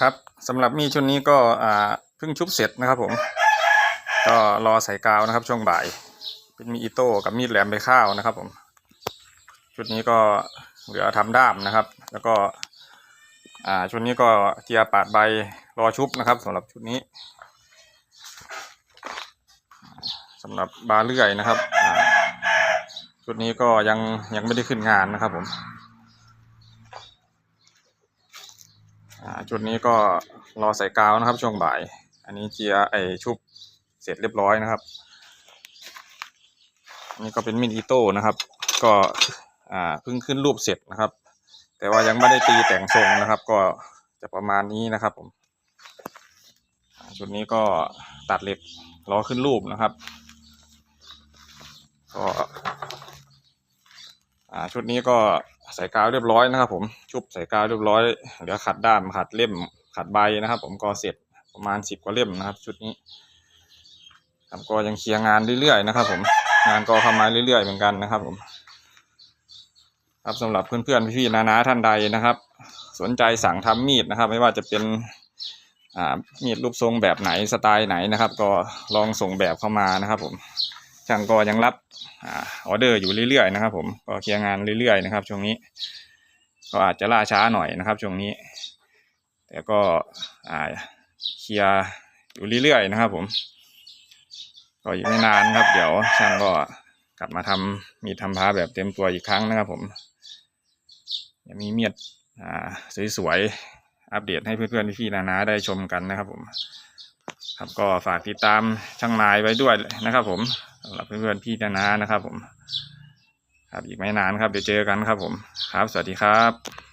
ครับสำหรับมีดชุดนี้ก็อ่าเพิ่งชุบเสร็จนะครับผม ก็รอใส่กาวนะครับ ช่วงบ่าย เป็นมีดอิโต้กับมีดแหลมใบข้าวนะครับ ผม ชุดนี้ก็เหลือทำด้ามนะครับ แล้วก็อ่าชุดนี้ก็เกียร์ปาดใบรอชุบนะครับสำหรับชุดนี้สำหรับบาเลื่อยนะครับชุดนี้ก็ยังยังไม่ได้ขึ้นงานนะครับผม อ่า จุดนี้ก็รอใส่กาวนะครับช่วงบ่าย อันนี้เจียร์ไอชุบเสร็จเรียบร้อยนะครับอันนี้ก็เป็นมินอีโต้นะครับ ก็อ่าเพิ่งขึ้นรูปเสร็จนะครับ แต่ว่ายังไม่ได้ตีแต่งทรงนะครับ ก็จะประมาณนี้นะครับผมชุดนี้ก็ตัดเหล็กรอขึ้นรูปนะครับ ก็ ชุดนี้ก็ใส่กาวเรียบร้อยนะครับ ผมชุบใส่กาวเรียบร้อยเหลือขัดด้ามขัดเล่มขัดใบนะครับ ผมก็เสร็จประมาณสิบกว่าเล่มนะครับ ชุดนี้ครับก็ยังเคลียร์งานเรื่อยๆนะครับ ผมงานก็เข้ามาเรื่อยๆเหมือนกันนะครับ ผม ครับสำหรับเพื่อนๆพี่ๆนานาท่านใดนะครับ สนใจสั่งทำมีดนะครับ ไม่ว่าจะเป็นมีดรูปทรงแบบไหนสไตล์ไหนนะครับ ก็ลองส่งแบบเข้ามานะครับ ผม ช่างก็ยังรับออเดอร์อยู่เรื่อยๆนะครับ ผมก็เคลียร์งานเรื่อยๆนะครับ ช่วงนี้ ก็อาจจะล่าช้าหน่อยนะครับ ช่วงนี้ แต่ก็อ่าเคลียร์อยู่เรื่อยๆนะครับ ผม ก็อีกไม่นานครับ เดี๋ยวช่างก็กลับมาทำมีดทำพระแบบเต็มตัวอีกครั้งนะครับ ผมยังมีเมียดสวยๆอัปเดตให้เพื่อนๆพี่ๆนานาได้ชมกันนะครับ ผม ครับก็ฝากติดตามช่างนายไว้ด้วยนะครับ ผมสำหรับเพื่อนๆพี่นานานะครับ ผม ครับอีกไม่นานครับเดี๋ยวเจอกันครับ ผม ครับ สวัสดีครับ